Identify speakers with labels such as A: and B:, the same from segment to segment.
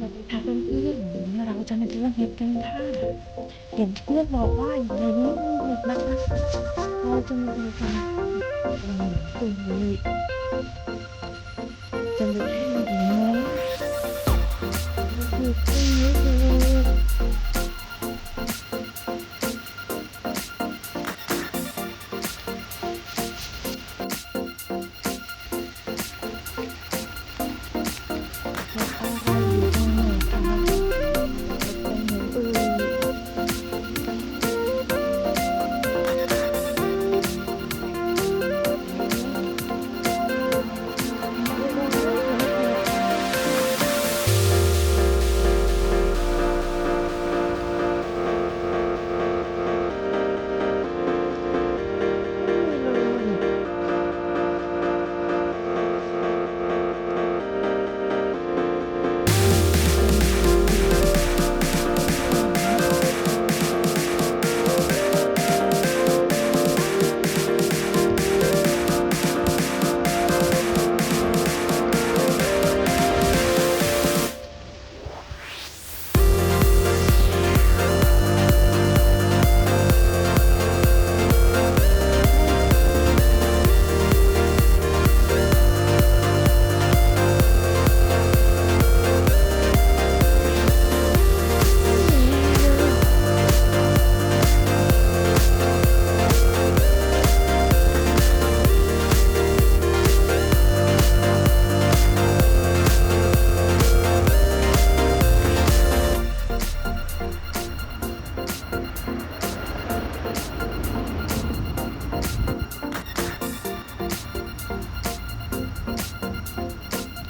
A: สวัสดีค่ะเพื่อนๆวันนี้เราจะมาเรื่องเห็ดกันค่ะเห็นเพื่อนบอกว่าอย่างนี้เห็ดนะคะเราจะมาดูกันตื่นเลยจะดู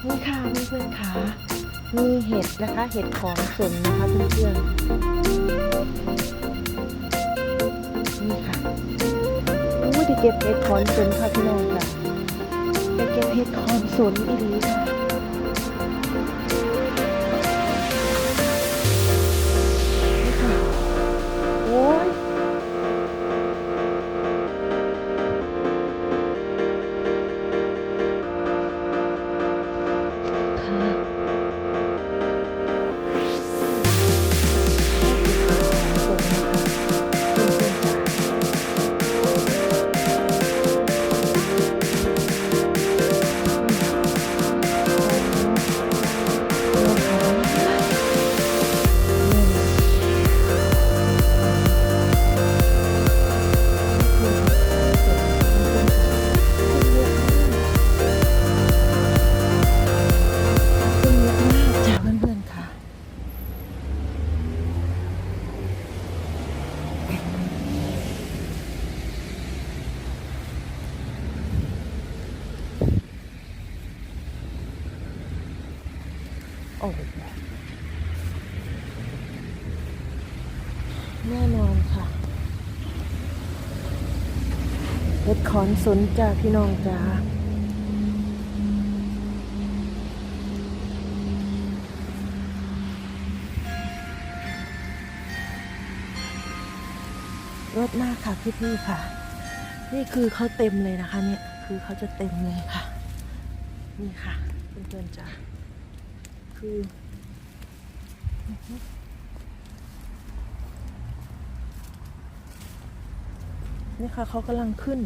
A: นี่ค่ะเพื่อนๆค่ะมีเห็ดนะคะ เห็ดของสนนะคะเพื่อนๆนี่ค่ะอู้ด้เก็บเห็ดขอนสนค่ะพี่น้องค่ะได้เก็บเห็ดขอนสนอีหลีค่ะ โอ้แน่นอนค่ะเห็ดขอนสนจ้าพี่น้องจ้ารถมากค่ะพี่ๆค่ะ นี่คือเขาเต็มเลยนะคะเนี่ย คือเขาจะเต็มเลยค่ะ นี่ค่ะเพื่อนๆจ้า คือ นี่ค่ะเขากำลังขึ้น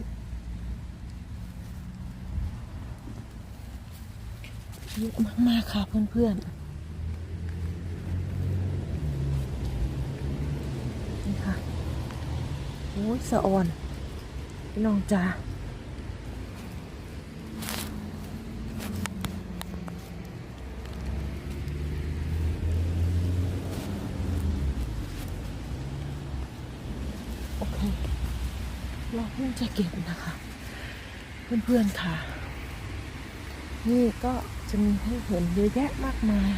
A: เยอะมาก ๆ ค่ะเพื่อนๆ นี่ค่ะ โอ้ยสะออน พี่น้องจ้า โอเคเราเพิ่งจะเก็บนะคะ เพื่อนๆค่ะ นี่ก็จะมีให้เห็นเยอะแยะมากมาย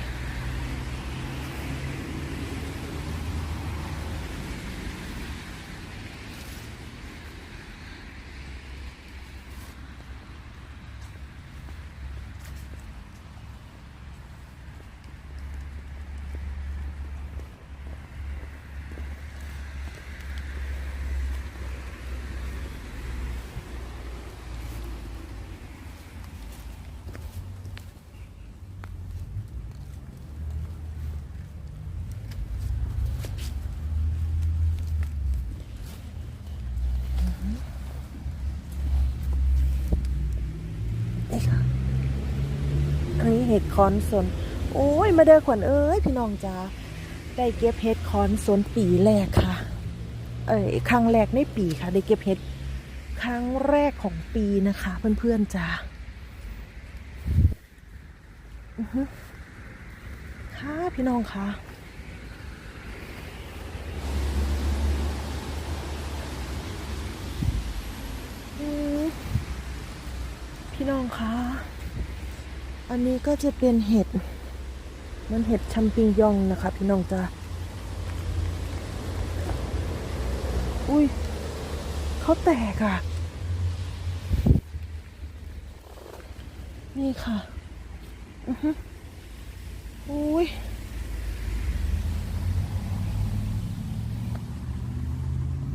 A: ห็ดคอนสน โอ้ย มาเด้อขวัญเอ้ยพี่น้องจ้าได้เก็บเห็ดคอนสนปีแรกค่ะ เอ้ยครั้งแรกในปีค่ะ ได้เก็บเห็ดครั้งแรกของปีนะคะ เพื่อนๆจ้าอือฮึค่ะพี่น้องค่ะพี่น้องคะ อันนี้ก็จะเป็นเห็ด มันเห็ดชัมปิงยองนะคะ พี่น้องจ้าอุ้ยเขาแตกอะ นี่ค่ะอือฮึอุ้ย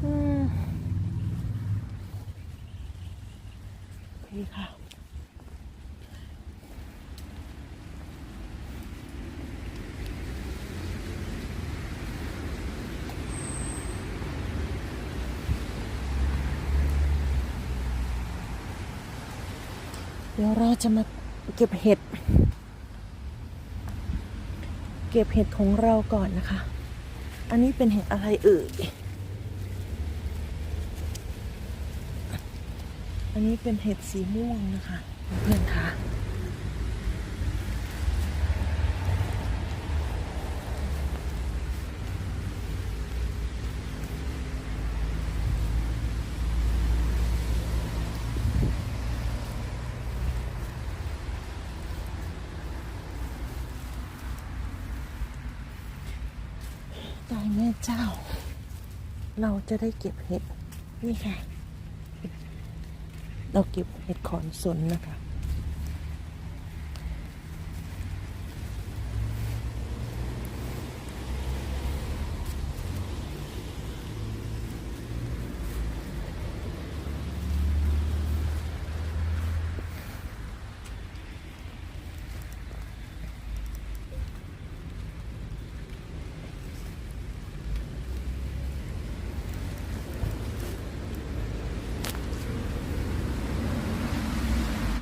A: อืมโอเคค่ะ ดี๋ยวเราจะมาเก็บเห็ด เก็บเห็ดของเราก่อนนะคะ อันนี้เป็นเห็ดอะไรเอ่ย อันนี้เป็นเห็ดสีม่วงนะคะเพื่อนคะ เจ้า เราจะได้เก็บเห็ด นี่ค่ะ เราเก็บเห็ดขอนสนนะคะ